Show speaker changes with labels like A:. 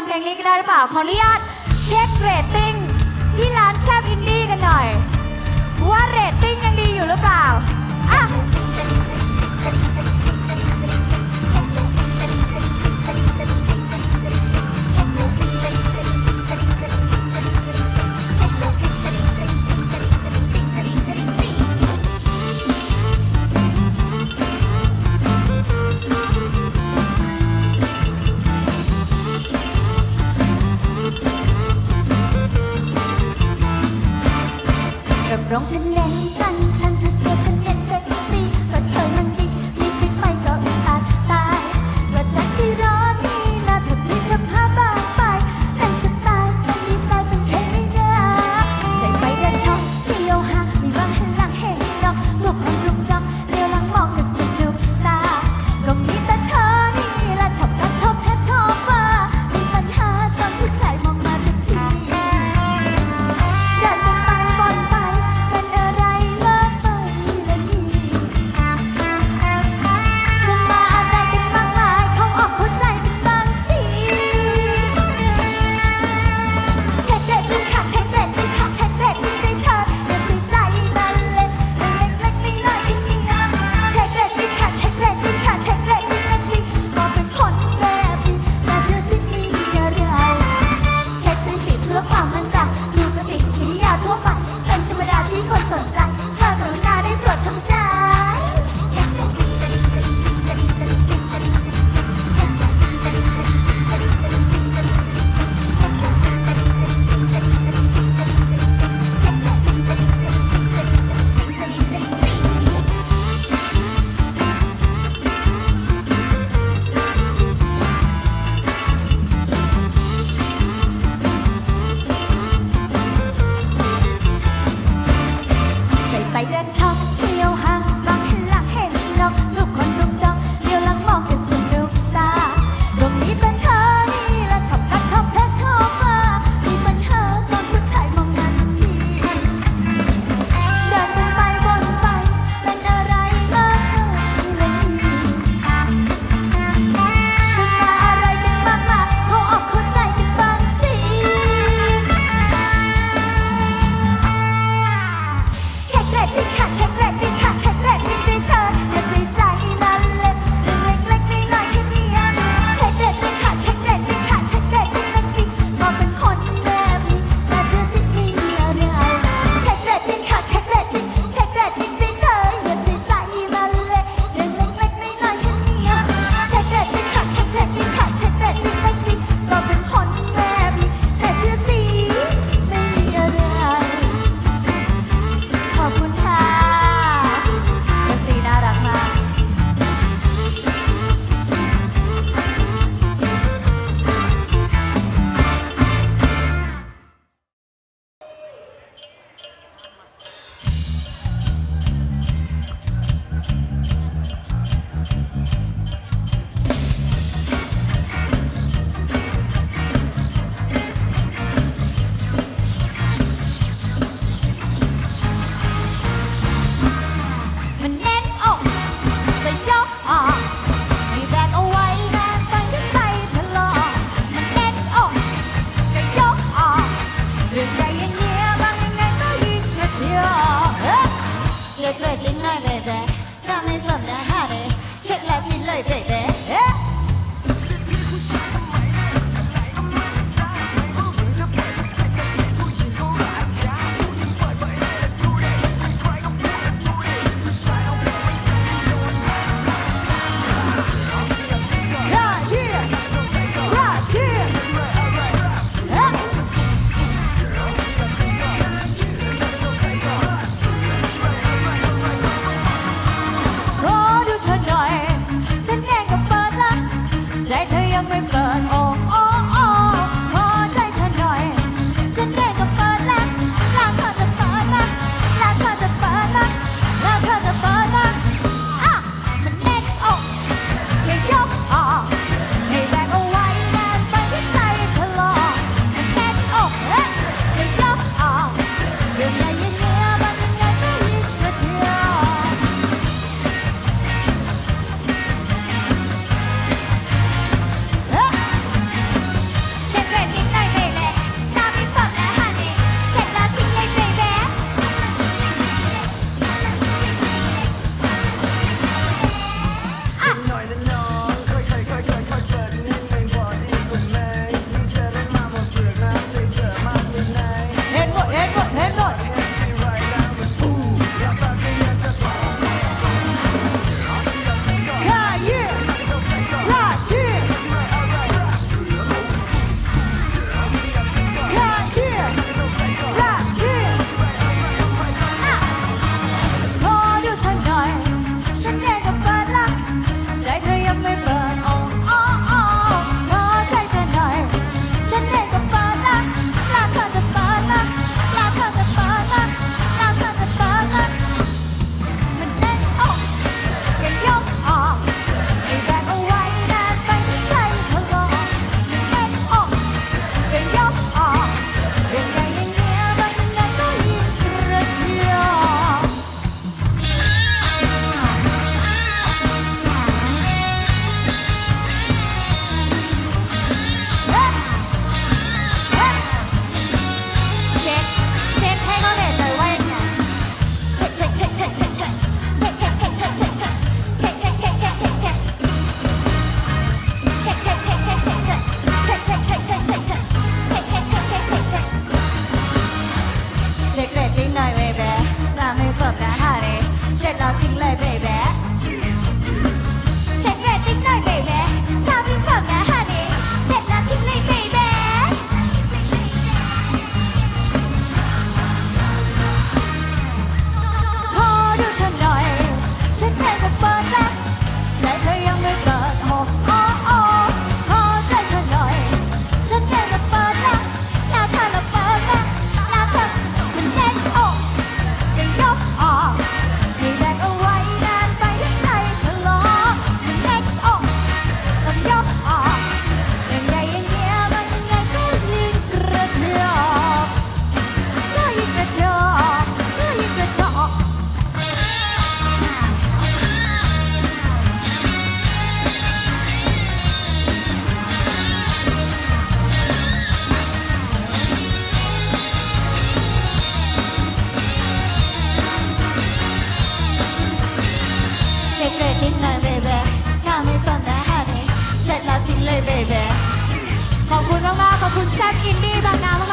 A: ำเพลงนี้กันได้หรือเปล่า ขออนุญาตเช็คเรตติ้งที่ร้านแซบอินดี้กันหน่อย ว่าเรตติ้งยังดีอยู่หรือเปล่า ร้องฉันแน่ 对对对。baby ขอบคุณมากๆขอบคุณแซมอินดี้บางนาม